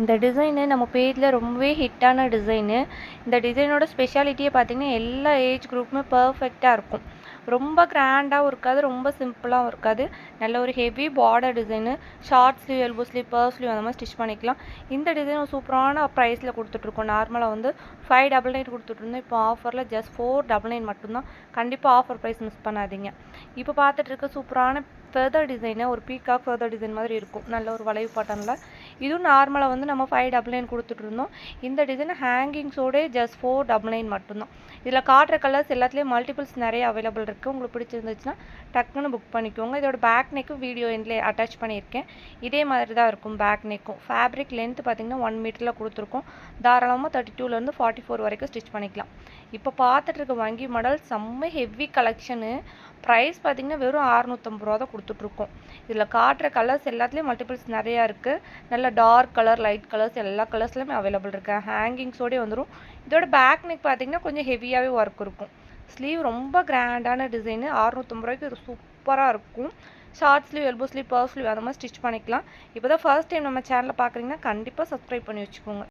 இந்த டிசைனு நம்ம பேஜில் ரொம்பவே ஹிட்டான டிசைனு இந்த டிசைனோட ஸ்பெஷாலிட்டியே பார்த்திங்கன்னா எல்லா ஏஜ் குரூப்புமே பர்ஃபெக்டாக இருக்கும். ரொம்ப கிராண்டாகவும் இருக்காது ரொம்ப சிம்பிளாகவும் இருக்காது. நல்ல ஒரு heavy border design short sleeve elbow sleeve puff sleeve அந்த மாதிரி ஸ்டிச் பண்ணிக்கலாம். இந்த டிசைன் சூப்பரான ப்ரைஸில் கொடுத்துட்ருக்கோம். நார்மலாக வந்து ஃபைவ் டபுள் நைன் கொடுத்துட்ருந்தோம். இப்போ ஆஃபரில் ஜஸ்ட் ஃபோர் டபுள் நைன் மட்டும்தான். கண்டிப்பாக ஆஃபர் ப்ரைஸ் மிஸ் பண்ணாதீங்க. இப்போ பார்த்துட்டு இருக்க சூப்பரான ஃபெதர் டிசைனு ஒரு பீகாக் ஃபெதர் டிசைன் மாதிரி இருக்கும். நல்ல ஒரு வளைவு பாட்டனில் இதுவும் நார்மலாக வந்து நம்ம ஃபைவ் டபுள் நைன் கொடுத்துட்ருந்தோம் இந்த டிசைன் ஹேங்கிங்ஸோடே ஜஸ்ட் ஃபோர் டபுள் நைன் மட்டும்தான். இதில் காட்டுற கலர்ஸ் எல்லாத்துலேயும் மல்டிபிள்ஸ் நிறைய அவைலபிள் இருக்குது உங்களுக்கு பிடிச்சிருந்துச்சுன்னா டக்குன்னு புக் பண்ணிக்கோங்க. இதோட பேக் நெக்கும் வீடியோ எண்ட்லேயே அட்டாச் பண்ணியிருக்கேன். இதே மாதிரி தான் இருக்கும் பேக் நெக்கும் ஃபேப்ரிக் லென்த் பார்த்திங்கன்னா ஒன் மீட்டரில் கொடுத்துருக்கோம். தாராளமாக தேர்ட்டி டூலேருந்து ஃபார்ட்டி ஃபோர் வரைக்கும் ஸ்டிச் பண்ணிக்கலாம். இப்போ பார்த்துட்டு இருக்க வங்கி மாடல் செம்ம ஹெவி கலெக்ஷனு ப்ரைஸ் பார்த்திங்கன்னா வெறும் அறநூற்றம்பது ரூபா தான் கொடுத்துட்ருக்கோம். இதில் காட்டுற கலர்ஸ் எல்லாத்துலேயும் மல்டிபிள்ஸ் நிறையா இருக்குது நல்ல டார்க் கலர் லைட் கலர்ஸ் எல்லா கலர்ஸ்லையுமே அவைலபிள் இருக்குது ஹேங்கிங்ஸோடே வந்துடும் இதோட பேக் நெக் பார்த்திங்கன்னா கொஞ்சம் ஹெவியாகவே ஒர்க் இருக்கும். ஸ்லீவ் ரொம்ப கிராண்டான டிசைனு அறநூற்றம்பது ரூபாய்க்கு இது சூப்பராக இருக்கும். Short sleeve elbow sleeve puff sleeve அந்த மாதிரி ஸ்டிச் பண்ணிக்கலாம். இப்போ தான் ஃபர்ஸ்ட் டைம் நம்ம சேனலில் பார்க்குறீங்கன்னா கண்டிப்பாக சப்ஸ்கிரைப் பண்ணி வச்சுக்கோங்க.